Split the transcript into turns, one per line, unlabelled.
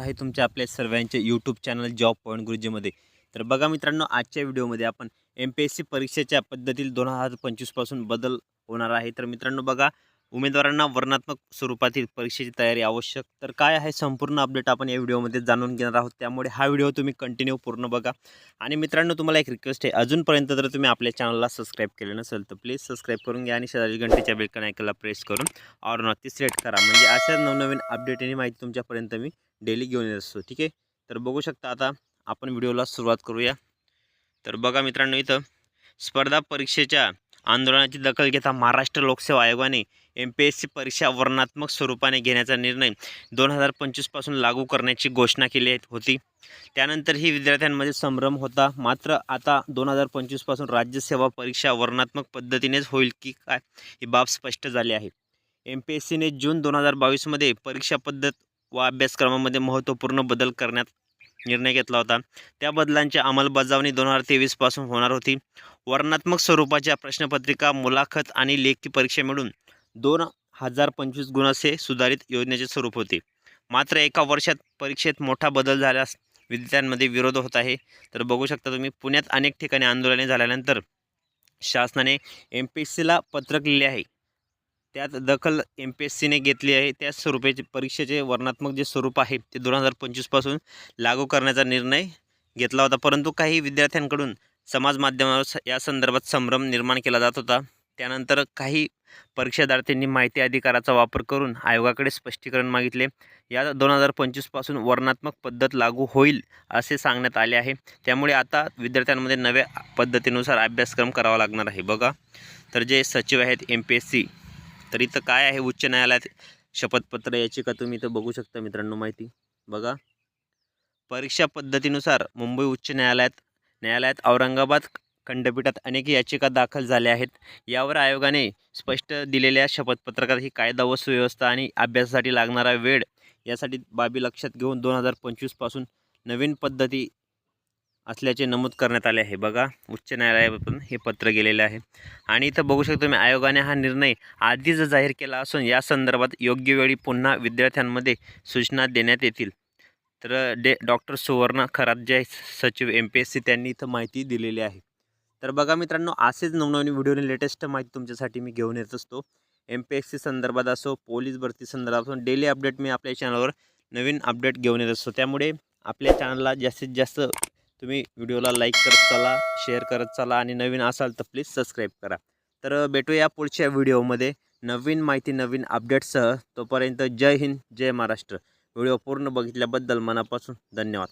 आहे तुमच्या आपल्या सर्वांचे यूट्यूब चॅनल जॉब पॉईंट गुरुजीमध्ये तर बघा मित्रांनो आजच्या व्हिडिओमध्ये आपण एम पी एस सी परीक्षेच्या पद्धतीत दोन हजार पंचवीसपासून बदल होणार आहे. तर मित्रांनो बघा उमेदवारांना वर्णात्मक स्वरूपातील परीक्षेची तयारी आवश्यक. तर काय आहे संपूर्ण अपडेट आपण या व्हिडिओमध्ये जाणून घेणार आहोत. त्यामुळे हा व्हिडिओ तुम्ही कंटिन्यू पूर्ण बघा. आणि मित्रांनो तुम्हाला एक रिक्वेस्ट आहे. अजूनपर्यंत जर तुम्ही आपल्या चॅनलला सबस्क्राईब केलं नसेल तर प्लीज सबस्क्राईब करून घ्या आणि शेजारी घंटेच्या बेलकन ऐकायला प्रेस करून और नक्की सिलेक्ट करा. म्हणजे अशा नवनवीन अपडेट आणि माहिती तुमच्यापर्यंत मी डेली घेऊन येत असतो. ठीक आहे? तर बघू शकता आता आपण व्हिडिओला सुरुवात करूया. तर बघा मित्रांनो इथं स्पर्धा परीक्षेच्या आंदोलनाची दखल घेता महाराष्ट्र लोकसेवा आयोगाने एम पी एस सी परीक्षा वर्णात्मक स्वरूपाने घेण्याचा निर्णय दोन हजार पंचवीसपासून लागू करण्याची घोषणा केली होती. त्यानंतर ही विद्यार्थ्यांमध्ये संभ्रम होता. मात्र आता दोन हजार पंचवीसपासून राज्यसेवा परीक्षा वर्णात्मक पद्धतीनेच होईल की काय ही बाब स्पष्ट झाली आहे. एम पी एस सीने जून दोन हजार बावीसमध्ये परीक्षा पद्धत व अभ्यासक्रमामध्ये महत्त्वपूर्ण बदल करण्यात निर्णय घेतला होता. त्या बदलांची अंमलबजावणी दोन हजार तेवीसपासून होणार होती. वर्णात्मक स्वरूपाच्या प्रश्नपत्रिका मुलाखत आणि लेखी परीक्षा मिळून दोन हजार पंचवीस गुणाचे सुधारित योजनेचे स्वरूप होते. मात्र एका वर्षात परीक्षेत मोठा बदल झाल्यास विद्यार्थ्यांमध्ये विरोध होत आहे. तर बघू शकता तुम्ही पुण्यात अनेक ठिकाणी आंदोलने झाल्यानंतर शासनाने एम पी एस सीला पत्रक लिहिले आहे. त्यात दखल एम पी एस सीने घेतली आहे. त्या स्वरूपाचे परीक्षेचे वर्णात्मक जे स्वरूप आहे ते दोन हजार पंचवीसपासून लागू करण्याचा निर्णय घेतला होता. परंतु काही विद्यार्थ्यांकडून समाज माध्यमावर या संदर्भात संभ्रम निर्माण केला जात होता. त्यानंतर काही परीक्षार्थ्यांनी माहिती अधिकाराचा वापर करून आयोगाकडे स्पष्टीकरण मागितले. या दोन हजार पंचवीसपासून वर्णात्मक पद्धत लागू होईल असे सांगण्यात आले आहे. त्यामुळे आता विद्यार्थ्यांमध्ये नव्या पद्धतीनुसार अभ्यासक्रम करावा लागणार आहे. बघा. तर जे सचिव आहेत एम पी एस सी तर इथं काय आहे उच्च न्यायालयात शपथपत्र याचिका तुम्ही इथं बघू शकता मित्रांनो माहिती. बघा. परीक्षा पद्धतीनुसार मुंबई उच्च न्यायालयात न्यायालयात औरंगाबाद खंडपीठात अनेक याचिका दाखल झाल्या आहेत. यावर आयोगाने स्पष्ट दिलेल्या शपथपत्रकात ही कायदा व सुव्यवस्था आणि अभ्यासासाठी लागणारा वेळ यासाठी बाबी लक्षात घेऊन दोन हजार पंचवीसपासून नवीन पद्धती असल्याचे नमूद करण्यात आले आहे. बघा उच्च न्यायालयातून हे पत्र गेलेले आहे. आणि इथं बघू शकतो मी आयोगाने हा निर्णय आधीच जाहीर केला असून या संदर्भात योग्य वेळी पुन्हा विद्यार्थ्यांमध्ये सूचना देण्यात येतील. तर डे डॉक्टर सुवर्ण खरात जे सचिव एम पी एस सी त्यांनी इथं माहिती दिलेली आहे. तर बघा मित्रांनो असेच नवनवीन व्हिडिओने लेटेस्ट माहिती तुमच्यासाठी मी घेऊन येत असतो. एम पी एस सी संदर्भात असो पोलीस भरती संदर्भात असो डेली अपडेट मी आपल्या चॅनलवर नवीन अपडेट घेऊन येत असतो. त्यामुळे आपल्या चॅनलला जास्तीत जास्त तुम्ही व्हिडिओला लाईक करत चला शेअर करत चला आणि नवीन असाल तर प्लीज सबस्क्राईब करा. तर भेटूया पुढच्या व्हिडिओमध्ये. नवीन माहिती नवीन अपडेटसह तोपर्यंत जय हिंद जय महाराष्ट्र. व्हिडिओ पूर्ण बघितल्याबद्दल मनापासून धन्यवाद.